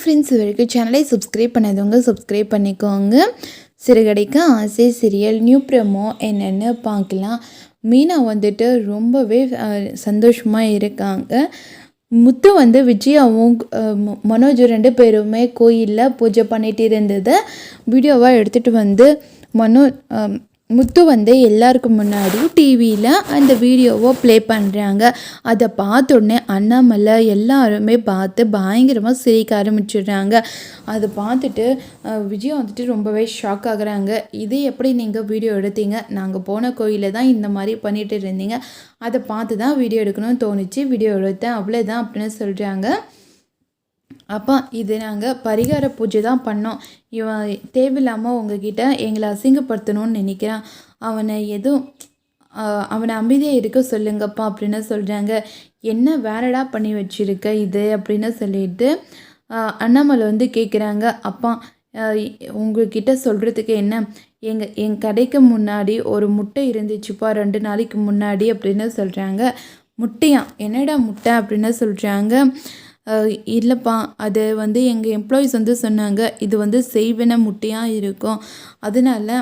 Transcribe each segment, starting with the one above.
Hi friends வரைக்கும் சேனலை subscribe பண்ணாதவங்க சப்ஸ்கிரைப் பண்ணிக்கோங்க. சிறுகடைக்கு ஆசை சீரியல் நியூ ப்ரமோ என்னென்னு பார்க்கலாம். மீனா வந்துட்டு ரொம்பவே சந்தோஷமாக இருக்காங்க. முத்து வந்து விஜயாவும் அஹ், மனோஜ் ரெண்டு பேருமே கோயிலில் பூஜை பண்ணிட்டு இருந்ததை வீடியோவாக எடுத்துகிட்டு வந்து மனோ முத்து வந்து எல்லாருக்கும் முன்னாடியும் டிவியில் அந்த வீடியோவை ப்ளே பண்ணுறாங்க அதை பார்த்த உடனே அண்ணாமலை எல்லாருமே பார்த்து பயங்கரமாக சிரிக்க ஆரம்பிச்சிடுறாங்க. அதை பார்த்துட்டு விஜய் வந்துட்டு ரொம்பவே ஷாக் ஆகுறாங்க. இது எப்படி நீங்கள் வீடியோ எடுத்தீங்க? நாங்கள் போன கோயிலில் தான் இந்த மாதிரி பண்ணிகிட்டு இருந்தீங்க. அதை பார்த்து தான் வீடியோ எடுக்கணும்னு தோணுச்சு. வீடியோ எடுத்தேன் அவ்வளோதான் அப்படின்னு சொல்கிறாங்க அப்பா இது நாங்கள் பரிகார பூஜை தான் பண்ணோம். இவன் தேவையில்லாமல் உங்ககிட்ட எங்களை அசிங்கப்படுத்தணும்னு நினைக்கிறான் அவனை எதுவும் அவனை அமைதியாக இருக்க சொல்லுங்கப்பா அப்படின்னு சொல்கிறாங்க என்ன வேறடா பண்ணி வச்சிருக்க இது? அப்படின்னு சொல்லிட்டு அண்ணாமலை வந்து கேட்குறாங்க அப்பா உங்ககிட்ட சொல்கிறதுக்கு என்ன? எங்கள் என் கடைக்கு முன்னாடி ஒரு முட்டை இருந்துச்சுப்பா ரெண்டு நாளைக்கு முன்னாடி அப்படின்னு சொல்கிறாங்க முட்டையா? என்னடா முட்டை? அப்படின்னு சொல்கிறாங்க இல்லைப்பா. அது வந்து எங்கள் எம்ப்ளாயீஸ் வந்து சொன்னாங்க இது வந்து செய்வன முட்டையாக இருக்கும். அதனால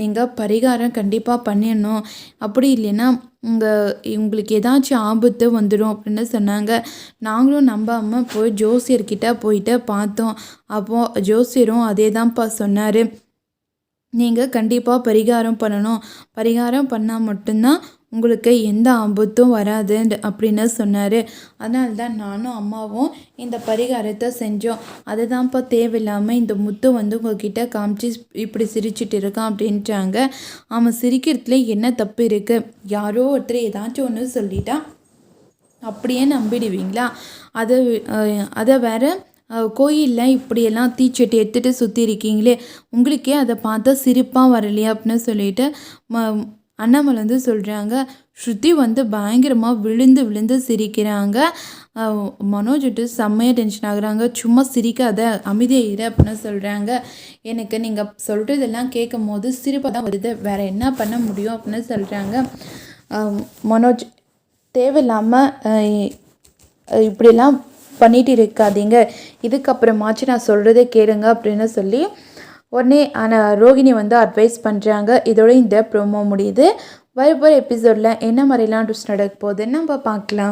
நீங்கள் பரிகாரம் கண்டிப்பாக பண்ணிடணும். அப்படி இல்லைன்னா உங்கள் உங்களுக்கு ஏதாச்சும் ஆபத்து வந்துடும் அப்படின்னு சொன்னாங்க. நாங்களும் நம்பாமல் போய் ஜோசியர்கிட்ட போயிட்டு பார்த்தோம். அப்போது ஜோசியரும் அதே தான்ப்பா சொன்னார். நீங்கள் கண்டிப்பாக பரிகாரம் பண்ணணும். பரிகாரம் பண்ணால் மட்டும்தான் உங்களுக்கு எந்த ஆபத்தும் வராது அப்படின்னு சொன்னார். அதனால தான் நானும் அம்மாவும் இந்த பரிகாரத்தை செஞ்சோம். அதுதான்ப்பா தேவையில்லாமல் இந்த முத்து வந்து உங்ககிட்ட காமிச்சு இப்படி சிரிச்சிட்டு இருக்கான் அப்படின்ட்டாங்க அவன் சிரிக்கிறதுல என்ன தப்பு இருக்குது யாரோ ஒருத்தர் ஏதாச்சும் ஒன்று சொல்லிட்டா அப்படியே நம்பிடுவீங்களா? அதை அதை வேறு கோயிலில் இப்படியெல்லாம் தீச்சட்டி எடுத்துகிட்டு சுற்றி இருக்கீங்களே உங்களுக்கே அதை பார்த்தா சிரிப்பாக வரலையா அப்படின்னு சொல்லிட்டு ம அண்ணாமலை வந்து சொல்கிறாங்க ஸ்ருதி வந்து பயங்கரமாக விழுந்து விழுந்து சிரிக்கிறாங்க. மனோஜ் விட்டு செம்மையாக டென்ஷன் ஆகுறாங்க. சும்மா சிரிக்காத அமைதியாக இரு அப்படின்னு சொல்கிறாங்க எனக்கு நீங்கள் சொல்கிறதெல்லாம் கேட்கும் போது சிரிப்பாக தான் வருது. வேறு என்ன பண்ண முடியும் அப்படின்னு சொல்கிறாங்க மனோஜ் தேவையில்லாமல் இப்படிலாம் பண்ணிட்டு இருக்காதீங்க. இதுக்கப்புறமாச்சும் நான் சொல்கிறதே கேளுங்க அப்படின்னு சொல்லி உடனே ஆனால் ரோகிணி வந்து அட்வைஸ் பண்ணுறாங்க இதோட இந்த ப்ரோமோ முடியுது. வரப்போகிற எபிசோடில் என்ன மாதிரிலாம் ட்விஸ்ட் நடக்க போகுதுன்னு நம்ம பார்க்கலாம்.